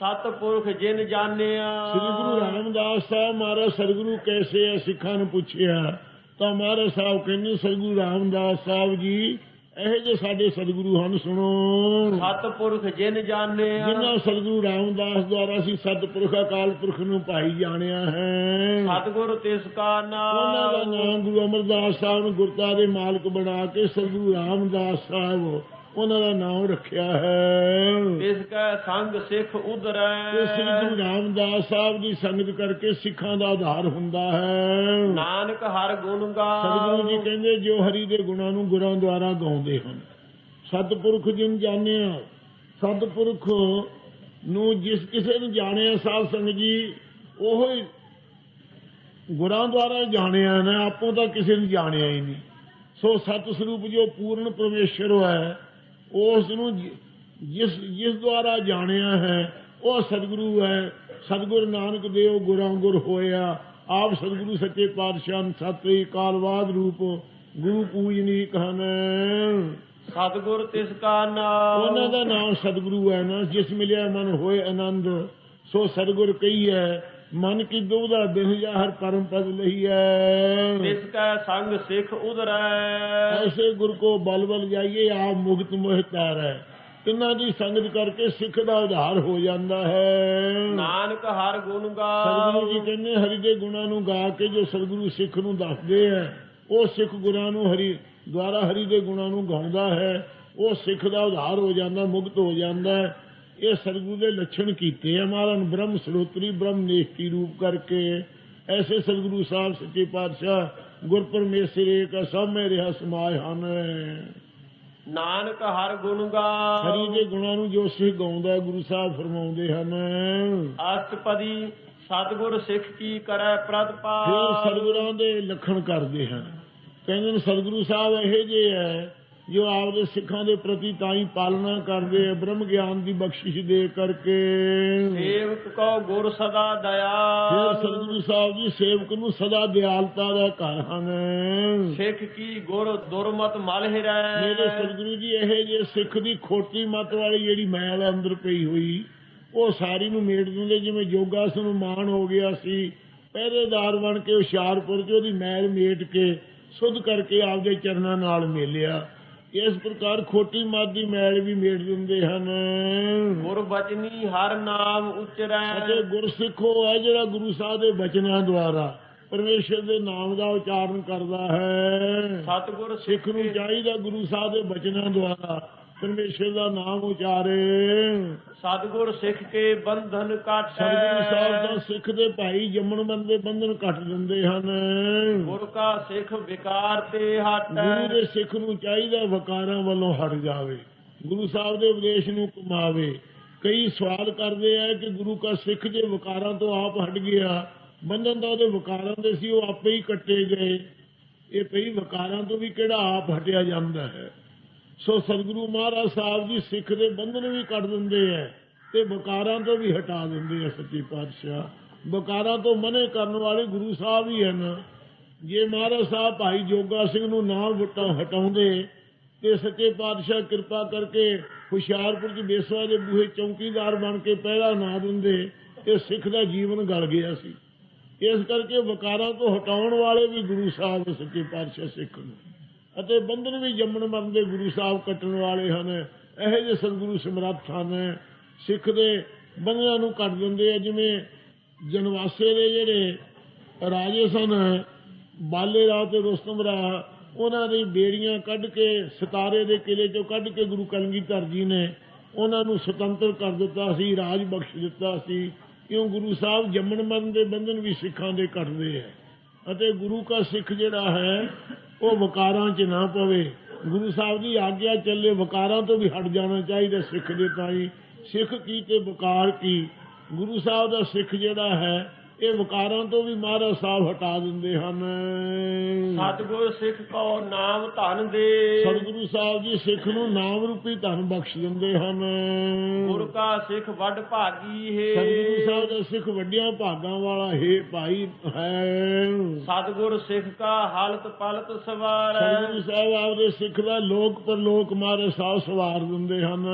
ਸਤਪੁਰਖ ਜਿਨ ਜਾਣਿਆ। ਸ੍ਰੀ ਗੁਰੂ ਰਾਮਦਾਸ ਸਾਹਿਬ ਮਹਾਰਾਜ ਸਤਿਗੁਰੂ ਕੈਸੇ ਹੈ ਸਿੱਖਾਂ ਨੂੰ ਪੁੱਛਿਆ। ਤਾਂ ਮਹਾਰਾਜ ਸਾਹਿਬ ਕਹਿੰਦੇ ਸਤਿਗੁਰੂ ਰਾਮਦਾਸ ਸਾਹਿਬ ਜੀ ਇਹ ਜੇ ਸਾਡੇ ਸਤਿਗੁਰੂ ਹਨ ਸੁਣੋ। ਸਤਪੁਰਖ ਜਿਨ ਜਾਣਿਆ। ਜਿਨ੍ਹਾਂ ਸਤਿਗੁਰੂ ਰਾਮਦਾਸ ਦੁਆਰਾ ਅਸੀਂ ਸਤਿਪੁਰਖ ਅਕਾਲ ਪੁਰਖ ਨੂੰ ਭਾਈ ਜਾਣਿਆ ਹੈ। ਸਤਗੁਰ ਤਿਸ ਕਾ ਉਹਨਾਂ ਦਾ ਨਾਮ ਨਾਮ ਗੁਰੂ ਅਮਰਦਾਸ ਸਾਹਿਬ ਨੂੰ ਗੁਰਤਾ ਦੇ ਮਾਲਕ ਬਣਾ ਕੇ ਸਤਿਗੁਰੂ ਰਾਮਦਾਸ ਸਾਹਿਬ ਉਹਨਾਂ ਦਾ ਨਾਮ ਰੱਖਿਆ ਹੈ। ਤਿਸ ਕੈ ਸੰਗ ਸਿੱਖ ਤੇ ਸ੍ਰੀ ਉਧਰੈ ਗੁਰੂ ਰਾਮਦਾਸ ਸਾਹਿਬ ਦੀ ਸੰਗਤ ਕਰਕੇ ਸਿੱਖਾਂ ਦਾ ਆਧਾਰ ਹੁੰਦਾ ਹੈ। ਨਾਨਕ ਹਰ ਗੁਣ ਸਤਿਗੁਰੂ ਜੀ ਗਾ ਕਹਿੰਦੇ ਜੋ ਹਰੀ ਦੇ ਗੁਣਾਂ ਨੂੰ ਗੁਰਾਂ ਦੁਆਰਾ ਗਾਉਂਦੇ ਹਨ ਸਤਿਪੁਰਖ ਜਿਨ ਜਾਣਿਆ ਸਤਿਪੁਰਖ ਨੂੰ ਜਿਸ ਕਿਸੇ ਨੂੰ ਜਾਣਿਆ ਸਾਧ ਸੰਗਤ ਜੀ ਉਹ ਹੀ ਗੁਰਾਂ ਦੁਆਰਾ ਜਾਣਿਆ ਨਾ ਆਪੋ ਤਾਂ ਕਿਸੇ ਨੂੰ ਜਾਣਿਆ ਹੀ ਨਹੀਂ। ਸੋ ਸਤ ਸਰੂਪ ਜੋ ਪੂਰਨ ਪਰਮੇਸ਼ਰ ਹੈ ਉਸ ਨੂੰ ਜਿਸ ਜਿਸ ਦੁਆਰਾ ਜਾਣਿਆ ਹੈ ਉਹ ਸਤਿਗੁਰੂ ਹੈ। ਸਤਿਗੁਰ ਨਾਨਕ ਦੇਵ ਗੁਰਾਂ ਗੁਰ ਹੋਇਆ। ਆਪ ਸਤਿਗੁਰੂ ਸੱਚੇ ਪਾਤਸ਼ਾਹ ਸਤਿ ਕਾਲਵਾਦ ਰੂਪ ਗੁਰੂ ਪੂਜਨੀ ਕਹਨ। ਸਤਗੁਰ ਤਿਸ ਕਾ ਨਾਮ। ਉਹਨਾਂ ਦਾ ਨਾਮ ਸਤਿਗੁਰੂ ਹੈ ਨਾ। ਜਿਸ ਮਿਲਿਆ ਮਨ ਹੋਏ ਆਨੰਦ ਸੋ ਸਤਿਗੁਰ ਕਹੀ ਹੈ ਮਨ ਕੀ ਦੁਬਦਾ ਬਿਨ ਜਾ ਹਰ ਪਰਮ ਪਦ ਲਈ ਹੈ ਤਿਸ ਕੈ ਸੰਗ ਸਿੱਖ ਉਧਰੈ। ਐਸੇ ਗੁਰ ਕੋ ਬਲ ਬਲ ਜਾਈਏ ਆਪ ਮੁਕਤ ਮੋਹ ਹੈ ਤਿੰਨਾਂ ਦੀ ਸੰਗਤ ਕਰਕੇ ਸਿੱਖ ਦਾ ਉਧਾਰ ਹੋ ਜਾਂਦਾ ਹੈ। ਨਾਨਕ ਹਰ ਗੁਣ ਗਾ। ਸਤਿਗੁਰੂ ਜੀ ਕਹਿੰਦੇ ਹਰੀ ਦੇ ਗੁਣਾਂ ਨੂੰ ਗਾ ਕੇ ਜੋ ਸਤਿਗੁਰੂ ਸਿੱਖ ਨੂੰ ਦੱਸਦੇ ਹੈ ਉਹ ਸਿੱਖ ਗੁਰਾਂ ਨੂੰ ਹਰੀ ਦੁਆਰਾ ਹਰੀ ਦੇ ਗੁਣਾਂ ਨੂੰ ਗਾਉਂਦਾ ਹੈ ਉਹ ਸਿੱਖ ਦਾ ਉਧਾਰ ਹੋ ਜਾਂਦਾ ਮੁਕਤ ਹੋ ਜਾਂਦਾ ਹੈ। ਇਹ ਸਤਿਗੁਰੂ ਦੇ ਲੱਛਣ ਕੀਤੇ ਆ। ਮਹਾਰਾਜ ਬ੍ਰਹਮ ਸਰੋਤਰੀ ਬ੍ਰਹਮ ਨੇਕੀ ਰੂਪ ਕਰਕੇ ਐਸੇ ਸਤਿਗੁਰੂ ਸਾਹਿਬ ਸੱਚੇ ਪਾਤਸ਼ਾਹ ਗੁਰ ਪਰਮੇਸ਼ਰ ਏਕ ਸਭ ਮੇ ਰਿਹਾ ਸਮਾਏ ਹਨ। ਨਾਨਕ ਹਰ ਗੁਣ ਗਾ। ਹਰੀ ਦੇ ਗੁਣਾਂ ਨੂੰ ਜੋ ਸਿੱਖ ਗਾਉਂਦਾ ਗੁਰੂ ਸਾਹਿਬ ਫਰਮਾਉਂਦੇ ਹਨ। ਅਸ਼ਟਪਦੀ ਸਤਗੁਰ ਸਿੱਖ ਕੀ ਕਰੈ ਫਿਰ ਪ੍ਰਤਪਾਲ ਸਤਿਗੁਰਾਂ ਦੇ ਲੱਖਣ ਕਰਦੇ ਹਨ। ਕਹਿੰਦੇ ਨੇ ਸਤਿਗੁਰੂ ਸਾਹਿਬ ਇਹੋ ਜਿਹੇ ਹੈ ਜੋ ਆਪਦੇ ਸਿੱਖਾਂ ਦੇ ਪ੍ਰਤੀ ਤਾਂ ਹੀ ਪਾਲਣਾ ਕਰਦੇ ਆ ਬ੍ਰਹਮ ਗਿਆਨ ਦੀ ਬਖਸ਼ਿਸ਼ ਦੇ ਕਰਕੇ। ਸੇਵਕ ਕੋ ਗੁਰ ਸਦਾ ਫਿਰ ਦਇਆ ਸਤਿਗੁਰੂ ਸਾਹਿਬ ਜੀ ਸੇਵਕ ਨੂੰ ਸਦਾ ਦਿਆਲਤਾ ਦਾ ਘਰ ਹਨ। ਸਿੱਖ ਕੀ ਗੁਰ ਦੁਰਮਤ ਮਲ ਹਿਰੈ। ਮੇਰੇ ਸਤਿਗੁਰੂ ਜੀ ਇਹ ਜੇ ਸਿੱਖ ਦੀ ਖੋਟੀ ਮਤ ਵਾਲੀ ਜਿਹੜੀ ਮੈਲ ਅੰਦਰ ਪਈ ਹੋਈ ਉਹ ਸਾਰੀ ਨੂੰ ਮੇਟ ਦਿੰਦੇ। ਜਿਵੇਂ ਯੋਗਾਸਨ ਨੂੰ ਮਾਣ ਹੋ ਗਿਆ ਸੀ ਪਹਿਰੇਦਾਰ ਬਣ ਕੇ ਹੁਸ਼ਿਆਰਪੁਰ ਚ ਉਹਦੀ ਮੈਲ ਮੇਟ ਕੇ ਸੁਧ ਕਰਕੇ ਆਪਦੇ ਚਰਨਾਂ ਨਾਲ ਮੇਲਿਆ। ਇਸ ਪ੍ਰਕਾਰ ਖੋਟੀ ਮਤ ਦੀ ਮੈਲ ਵੀ ਮੇਟ ਦਿੰਦੇ ਹਨ। ਗੁਰ ਬਚਨੀ ਹਰ ਨਾਮ ਉਚਰੈ। ਅਤੇ ਗੁਰਸਿੱਖੋ ਹੈ ਜਿਹੜਾ ਗੁਰੂ ਸਾਹਿਬ ਦੇ ਬਚਨਾਂ ਦੁਆਰਾ ਪਰਮੇਸ਼ਰ ਦੇ ਨਾਮ ਦਾ ਉਚਾਰਨ ਕਰਦਾ ਹੈ। ਸਤਗੁਰ ਸਿੱਖ ਨੂੰ ਚਾਹੀਦਾ ਗੁਰੂ ਸਾਹਿਬ ਦੇ ਬਚਨਾਂ ਦੁਆਰਾ ਪਰਮੇਸ਼ਰ ਦਾ ਨਾਮ ਉਚਾਰੇ। ਸਤਗੁਰ ਸਿੱਖ ਕੇ ਬੰਧਨ ਕਾਟੈ ਸਤਿਗੁਰੂ ਸਾਹਿਬ ਦਾ ਸਿੱਖ ਦੇ ਭਾਈ ਜੰਮਣ ਬੰਦੇ ਬੰਧਨ ਕੱਟ ਦਿੰਦੇ ਹਨ। ਗੁਰ ਕਾ ਸਿੱਖ ਵਿਕਾਰ ਤੇ ਹਟੈ। ਗੁਰੂ ਦੇ ਸਿੱਖ ਨੂੰ ਚਾਹੀਦਾ ਵਕਾਰਾਂ ਵੱਲੋਂ ਹਟ ਜਾਵੇ। ਗੁਰੂ ਸਾਹਿਬ ਦੇ ਉਪਦੇਸ਼ ਨੂੰ ਕਮਾਵੇ ਕਈ ਸਵਾਲ ਕਰਦੇ ਆ ਕਿ ਗੁਰੂ ਕਾ ਸਿੱਖ ਜੇ ਵਕਾਰਾਂ ਤੋਂ ਆਪ ਹਟ ਗਿਆ ਬੰਧਨ ਤਾਂ ਉਹਦੇ ਵਕਾਰਾਂ ਦੇ ਸੀ ਉਹ ਆਪੇ ਹੀ ਕੱਟੇ ਗਏ। ਇਹ ਪਈ ਵਕਾਰਾਂ ਤੋਂ ਵੀ ਕਿਹੜਾ ਆਪ ਹਟਿਆ ਜਾਂਦਾ ਹੈ? ਸੋ ਸਤਿਗੁਰੂ ਮਹਾਰਾਜ ਸਾਹਿਬ ਜੀ ਸਿੱਖ ਦੇ ਬੰਧਨ ਵੀ ਕੱਢ ਦਿੰਦੇ ਐ ਤੇ ਵਕਾਰਾਂ ਤੋਂ ਵੀ ਹਟਾ ਦਿੰਦੇ ਆ ਸੱਚੇ ਪਾਤਸ਼ਾਹ। ਵਕਾਰਾਂ ਤੋਂ ਮਨੇ ਕਰਨ ਵਾਲੇ ਗੁਰੂ ਸਾਹਿਬ ਹੀ ਹਨ। ਜੇ ਮਹਾਰਾਜ ਸਾਹਿਬ ਭਾਈ ਜੋਗਾ ਸਿੰਘ ਨੂੰ ਨਾ ਵਟਾ ਹਟਾਉਂਦੇ ਤੇ ਸੱਚੇ ਪਾਤਸ਼ਾਹ ਕਿਰਪਾ ਕਰਕੇ ਹੁਸ਼ਿਆਰਪੁਰ ਚ ਬੇਸਵਾ ਦੇ ਬੂਹੇ ਚੌਕੀਦਾਰ ਬਣ ਕੇ ਪਹਿਰਾ ਨਾ ਦਿੰਦੇ ਤੇ ਸਿੱਖ ਦਾ ਜੀਵਨ ਗਲ ਗਿਆ ਸੀ। ਇਸ ਕਰਕੇ ਵਕਾਰਾਂ ਤੋਂ ਹਟਾਉਣ ਵਾਲੇ ਵੀ ਗੁਰੂ ਸਾਹਿਬ ਸੱਚੇ ਪਾਤਸ਼ਾਹ ਸਿੱਖ ਨੂੰ। ਅਤੇ ਬੰਧਨ ਵੀ ਜੰਮਣ ਮਰਨ ਦੇ ਗੁਰੂ ਸਾਹਿਬ ਕੱਟਣ ਵਾਲੇ ਹਨ। ਇਹੋ ਜਿਹੇ ਸਤਿਗੁਰੂ ਸਮਰੱਥ ਹਨ। ਸਿੱਖ ਦੇ ਬੰਧਨਾਂ ਨੂੰ ਕੱਟ ਦਿੰਦੇ ਆ, ਜਿਵੇਂ ਜਨਵਾਸੇ ਦੇ ਜਿਹੜੇ ਰਾਜੇ ਸਨ, ਬਾਲੇ ਰਾਹ ਤੇ ਰੁਸਤਮ ਰਾਹ, ਉਹਨਾਂ ਦੀ ਬੇੜੀਆਂ ਕੱਢ ਕੇ, ਸਿਤਾਰੇ ਦੇ ਕਿਲੇ ਚੋਂ ਕੱਢ ਕੇ ਗੁਰੂ ਕਲਗੀਧਰ ਜੀ ਨੇ ਉਹਨਾਂ ਨੂੰ ਸੁਤੰਤਰ ਕਰ ਦਿੱਤਾ ਸੀ, ਰਾਜ ਬਖਸ਼ ਦਿੱਤਾ ਸੀ। ਕਿਉਂ? ਗੁਰੂ ਸਾਹਿਬ ਜੰਮਣ ਮਰਨ ਦੇ ਬੰਧਨ ਵੀ ਸਿੱਖਾਂ ਦੇ ਕੱਟਦੇ ਆ। ਅਤੇ ਗੁਰੂ ਕਾ ਸਿੱਖ ਜਿਹੜਾ ਹੈ ਉਹ ਵਕਾਰਾਂ 'ਚ ਨਾ ਪਵੇ। ਗੁਰੂ ਸਾਹਿਬ ਦੀ ਆਗਿਆ ਚੱਲੇ, ਵਕਾਰਾਂ ਤੋਂ ਵੀ ਹਟ ਜਾਣਾ ਚਾਹੀਦਾ ਸਿੱਖ ਦੇ ਤਾਈ। ਸਿੱਖ ਕੀ ਤੇ ਵਕਾਰ ਕੀ? ਗੁਰੂ ਸਾਹਿਬ ਦਾ ਸਿੱਖ ਜਿਹੜਾ ਹੈ ਇਹ ਵਿਕਾਰਾਂ ਤੋਂ ਵੀ ਮਹਾਰਾਜ ਸਾਹਿਬ ਹਟਾ ਦਿੰਦੇ ਹਨ। ਸਤਿਗੁਰ ਸਿੱਖ ਕੋ ਨਾਮ ਧਨ ਦੇ। ਸਤਿਗੁਰੂ ਸਾਹਿਬ ਜੀ ਸਿੱਖ ਨੂੰ ਨਾਮ ਰੂਪੀ ਧਨ ਬਖਸ਼ ਦਿੰਦੇ ਹਨ। ਗੁਰ ਕਾ ਸਿੱਖ ਵੱਡ ਭਾਗੀ ਹੈ ਸਤਿਗੁਰੂ ਸਾਹਿਬ ਦਾ ਸਿੱਖ ਵੱਡਿਆਂ ਭਾਗਾਂ ਵਾਲਾ ਹੈ ਭਾਈ ਹੈ। ਸਤਿਗੁਰ ਸਿੱਖ ਕਾ ਹਾਲਤ ਪਲਤ ਸਵਾਰ। ਸਤਿਗੁਰੂ ਸਾਹਿਬ ਆਪਦੇ ਸਿੱਖ ਦਾ ਲੋਕ ਪਰਲੋਕ ਮਾਰੇ ਸਾਹ ਸਵਾਰ ਦਿੰਦੇ ਹਨ।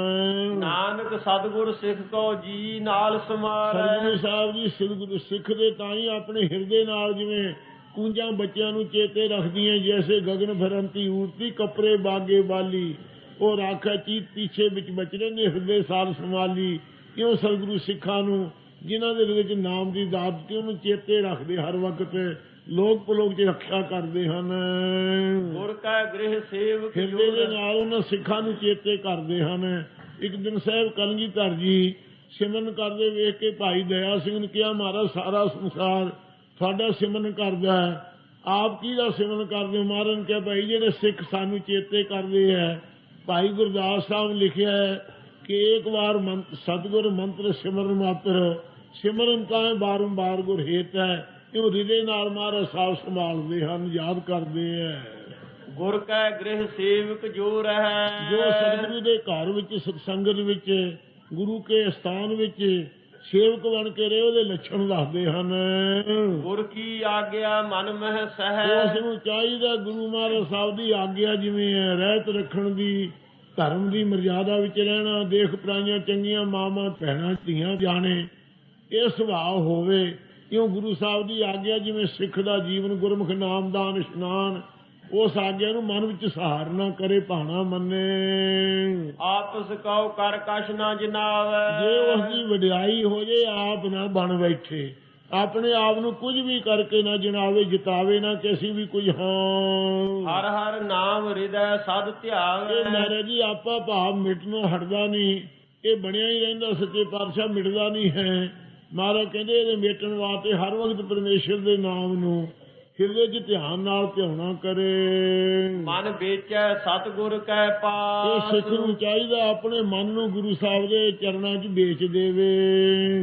ਨਾਨਕ ਸਤਿਗੁਰ ਸਿੱਖ ਕੋ ਜੀ ਨਾਲ ਸਮਾਰ। ਸਤਿਗੁਰੂ ਸਾਹਿਬ ਜੀ ਸਤਿਗੁਰੂ ਸਿੱਖ ਦੇ ਤਾਂ ਹੀ ਆਪਣੇ ਹਿਰਦੇ ਨਾਲ ਜਿਵੇਂ ਕੂੰਜਾਂ ਬੱਚਿਆਂ ਨੂੰ ਚੇਤੇ ਰੱਖਦੀਆਂ ਜੈਸੇ ਗਗਨ ਫਰੰਤੀ ਊਰਤੀ ਕਪਰੇ ਬਾਗੇ ਵਾਲੀ ਉਹ ਰਾਖਾ ਚੀਤ ਪਿੱਛੇ ਵਿੱਚ ਬਚੜੇ ਨੇ ਹਿਰਦੇ ਸਾਲ ਸੰਭਾਲੀ। ਇਉਂ ਸਤਿਗੁਰੂ ਸਿੱਖਾਂ ਨੂੰ ਜਿਨ੍ਹਾਂ ਦੇ ਵਿੱਚ ਨਾਮ ਦੀ ਦਾਤ ਤੇ ਉਹਨੂੰ ਚੇਤੇ ਰੱਖਦੇ ਹਰ ਵਕਤ। ਲੋਕ ਪਲੋਕ ਚ ਰੱਖਿਆ ਕਰਦੇ ਹਨ। ਗੁਰ ਕਾ ਗ੍ਰਹਿ ਸੇਵਕ ਹਿਰਦੇ ਦੇ ਨਾਲ ਉਹਨਾਂ ਸਿੱਖਾਂ ਨੂੰ ਚੇਤੇ ਕਰਦੇ ਹਨ। ਇੱਕ ਦਿਨ ਸਾਹਿਬ ਕਲਗੀਧਰ ਜੀ ਸਿਮਰਨ ਕਰਦੇ ਵੇਖ ਕੇ ਭਾਈ ਦਇਆ ਸਿੰਘ ਨੇ ਕਿਹਾ ਮਹਾਰਾਜ ਸਾਰਾ ਸੰਸਾਰ ਤੁਹਾਡਾ ਸਿਮਰਨ ਕਰਦਾ ਹੈ। ਆਪ ਕਿਹਦਾ ਸਿਮਰਨ ਕਰਦੇ ਹੋ? ਮਹਾਰਾਜ ਨੇ ਕਿਹਾ ਭਾਈ ਜਿਹੜੇ ਸਿੱਖ ਸਾਨੂੰ ਚੇਤੇ ਕਰਦੇ ਹੈ ਭਾਈ ਗੁਰਦਾਸ ਸਾਹਿਬ ਲਿਖਿਆ ਹੈ ਕਿ ਇੱਕ ਵਾਰ ਸਤਿਗੁਰ ਮੰਤਰ ਸਿਮਰਨ ਮਾਤਰ ਸਿਮਰਨ ਤਾਂ ਬਾਰੰਬਾਰ ਗੁਰ ਹੇਤ ਹੈ ਇਹ ਹਿਰਦੇ ਨਾਲ ਮਹਾਰਾਜ ਸਾਹਿਬ ਸੰਭਾਲਦੇ ਹਨ ਯਾਦ ਕਰਦੇ ਹੈ। ਗੁਰ ਕਾ ਗ੍ਰਹਿ ਸੇਵਕ ਜੋ ਰਹਿ। ਜੋ ਸਤਿਗੁਰੂ ਦੇ ਘਰ ਵਿੱਚ ਸਤਸੰਗਤ ਵਿੱਚ ਗੁਰੂ ਕੇ ਸਥਾਨ ਵਿੱਚ ਸੇਵਕ ਬਣ ਕੇ ਰਹੇ ਉਹਦੇ ਲੱਛਣ ਦੱਸਦੇ ਹਨ। ਗੁਰ ਕੀ ਆਗਿਆ ਮਨ ਮਹਿ ਉਸ ਸਹਿ ਨੂੰ ਚਾਹੀਦਾ ਗੁਰੂ ਮਹਾਰਾਜ ਸਾਹਿਬ ਦੀ ਆਗਿਆ ਜਿਵੇਂ ਹੈ ਰਹਿਤ ਰੱਖਣ ਦੀ ਧਰਮ ਦੀ ਮਰਜ਼ਾਦਾ ਵਿੱਚ ਰਹਿਣਾ ਦੇਖ ਪ੍ਰਾਈਆਂ ਚੰਗੀਆਂ ਮਾਵਾਂ ਭੈਣਾਂ ਧੀਆਂ ਜਾਣੇ ਇਹ ਸੁਭਾਅ ਹੋਵੇ। ਕਿਉਂ ਗੁਰੂ ਸਾਹਿਬ ਦੀ ਆਗਿਆ ਜਿਵੇਂ ਸਿੱਖ ਦਾ ਜੀਵਨ ਗੁਰਮੁਖ ਨਾਮਦਾਨ ਇਸ਼ਨਾਨ ਉਸ ਆਗਿਆ ਨੂੰ ਮਨ ਵਿੱਚ ਸਹਾਰਨਾ ਕਰੇ ਭਾਣਾ ਮੰਨੇ। ਆਪਸ ਕਉ ਕਰ ਕਛ ਨਾ ਜਨਾਵੈ। ਜੇ ਉਸ ਦੀ ਵਡਿਆਈ ਹੋ ਜੇ ਆਪ ਨਾ ਬਣ ਬੈਠੇ। ਆਪਣੇ ਆਪ ਨੂੰ ਕੁਝ ਵੀ ਕਰਕੇ ਨਾ ਜਣਾਵੇ ਜਿਤਾਵੇ ਨਾ ਕਿ ਅਸੀਂ ਵੀ ਕੁਝ ਹਾਂ। ਹਰ ਹਰ ਨਾਮ ਹਿਰਦੈ ਸਦ ਇਹ ਧਿਆਵੈ ਮਹਾਰਾਜ ਜੀ ਆਪਾ ਭਾਵ ਮਿਟਣੋਂ ਹਟਦਾ ਨਹੀਂ ਇਹ ਬਣਿਆ ਹੀ ਰਹਿੰਦਾ ਸੱਚੇ ਪਾਤਸ਼ਾਹ ਮਿਟਦਾ ਨਹੀਂ ਹੈ। ਮਹਾਰਾਜ ਕਹਿੰਦੇ ਇਹਦੇ ਮਿਟਣ ਵਾਸਤੇ ਹਰ ਵਕਤ ਪਰਮੇਸ਼ਰ ਦੇ ਨਾਮ ਨੂੰ ਹਿਰਦੇ 'ਚ ਧਿਆਨ ਨਾਲ ਧਿਆਉਣਾ ਕਰੇ। ਮਨ ਵੇਚੈ ਸਤਿਗੁਰ ਕੈ ਇਹ ਪਾਸ। ਸਿੱਖ ਨੂੰ ਚਾਹੀਦਾ ਆਪਣੇ ਮਨ ਨੂੰ ਗੁਰੂ ਸਾਹਿਬ ਦੇ ਚਰਨਾਂ 'ਚ ਵੇਚ ਦੇਵੇ।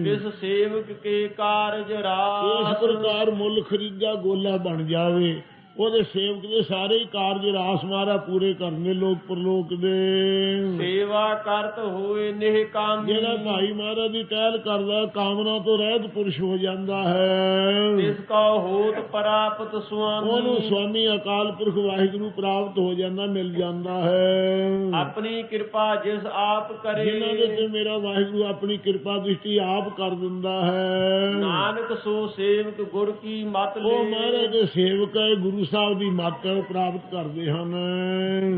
ਜਿਸ ਸੇਵਕ ਕੇ ਕਾਰਜ ਇਸ ਰਾਸ ਪ੍ਰਕਾਰ ਮੁੱਲ ਖਰੀਦਾ ਗੋਲਾ ਬਣ ਜਾਵੇ। ਉਹਦੇ ਸੇਵਕ ਦੇ ਸਾਰੇ ਕਾਰਜ ਰਾਸ ਮਾਰਾ ਪੂਰੇ ਕਰਨੇ ਲੋਕ ਪਰਲੋਕ ਦੇ। ਸੇਵਾ ਕਰਤ ਹੋਏ ਨਿਹ ਕਾਮੀ। ਜਿਹੜਾ ਭਾਈ ਮਹਾਰਾਜ ਦੀ ਟਹਿਲ ਕਰਦਾ ਕਾਮਨਾ ਤੋਂ ਰਹਿਤ ਪੁਰਸ਼ ਹੋ ਜਾਂਦਾ ਹੈ। ਤਿਸ ਕਾ ਹੋਤ ਪ੍ਰਾਪਤ ਉਹਨੂੰ ਸੁਆਮੀ ਅਕਾਲ ਪੁਰਖ ਵਾਹਿਗੁਰੂ ਪ੍ਰਾਪਤ ਹੋ ਜਾਂਦਾ ਮਿਲ ਜਾਂਦਾ ਹੈ। ਆਪਣੀ ਕਿਰਪਾ ਜਿਸ ਆਪ ਕਰੇ। ਜਿਨ੍ਹਾਂ ਦੇ ਤੇ ਮੇਰਾ ਵਾਹਿਗੁਰੂ ਆਪਣੀ ਕਿਰਪਾ ਦ੍ਰਿਸ਼ਟੀ ਆਪ ਕਰ ਦਿੰਦਾ ਹੈ। ਨਾਨਕ ਸੋ ਸੇਵਕ ਗੁਰ ਕੀ ਮਤ ਉਹ ਮਹਾਰਾਜ ਲੈ ਦੇ ਸੇਵਕ ਹੈ ਗੁਰੂ ਸਾਹਿਬ ਦੀ ਮੱਤ ਪ੍ਰਾਪਤ ਕਰਦੇ ਹਨ।